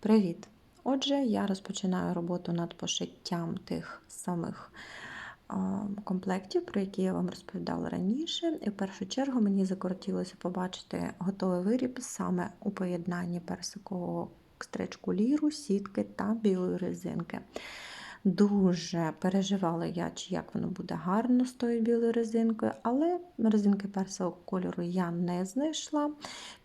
Привіт! Отже, я розпочинаю роботу над пошиттям тих самих комплектів, про які я вам розповідала раніше. І в першу чергу мені закортілося побачити готовий виріб саме у поєднанні персикового стричку ліру, сітки та білої резинки. Дуже переживала я, чи як воно буде гарно з тою білою резинкою, але резинки персового кольору я не знайшла,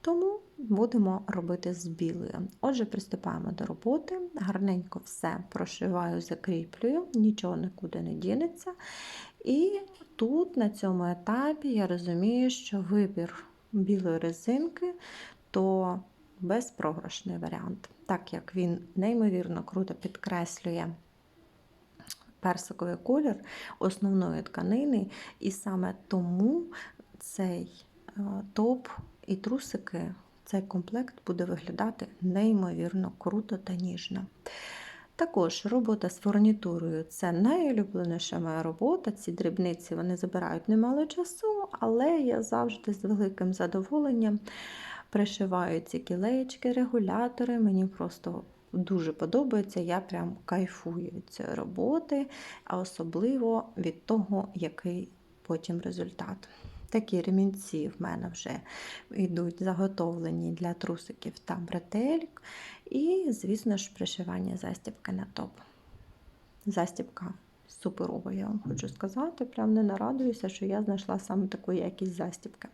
тому будемо робити з білою. Отже, приступаємо до роботи, гарненько все прошиваю, закріплюю, нічого нікуди не дінеться. І тут, на цьому етапі, я розумію, що вибір білої резинки то безпрограшний варіант, так як він неймовірно круто підкреслює персиковий колір основної тканини, і саме тому цей е, топ і трусики, цей комплект буде виглядати неймовірно круто та ніжно. Також робота з фурнітурою це найулюбленіша моя робота. Ці дрібниці вони забирають немало часу, але я завжди з великим задоволенням пришиваю ці кілеєчки, регулятори. Мені просто дуже подобається, я прям кайфую від цієї роботи, а особливо від того, який потім результат. Такі ремінці в мене вже йдуть заготовлені для трусиків та бретельк. І, звісно ж, пришивання застібки на топ. Застібка суперова, я вам хочу сказати. Прям не нарадуюся, що я знайшла саме таку якість застібки.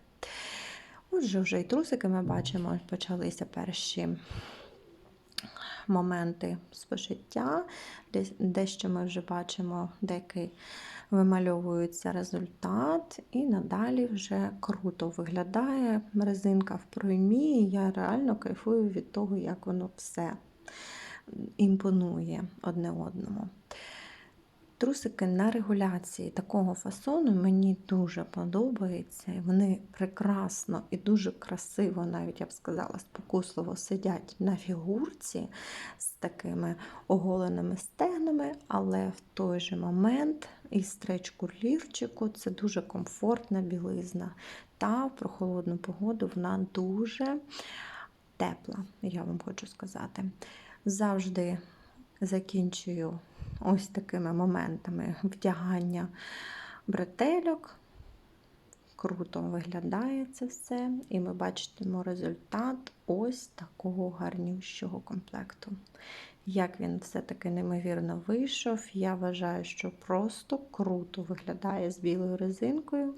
Отже, вже і трусики ми бачимо, почалися перші моменти спожиття, дещо ми вже бачимо, деякий вимальовується результат, і надалі вже круто виглядає резинка в проймі. І я реально кайфую від того, як воно все імпонує одне одному. Трусики на регуляції такого фасону мені дуже подобаються. Вони прекрасно і дуже красиво, навіть я б сказала, спокусливо сидять на фігурці з такими оголеними стегнами, але в той же момент і стречку лірчику це дуже комфортна білизна. Та в прохолодну погоду вона дуже тепла, я вам хочу сказати. Завжди закінчую ось такими моментами вдягання бретельок. Круто виглядає це все, і ми бачимо результат ось такого гарнющого комплекту. Як він все-таки неймовірно вийшов, я вважаю, що просто круто виглядає з білою резинкою,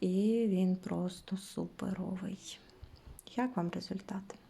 і він просто суперовий. Як вам результат?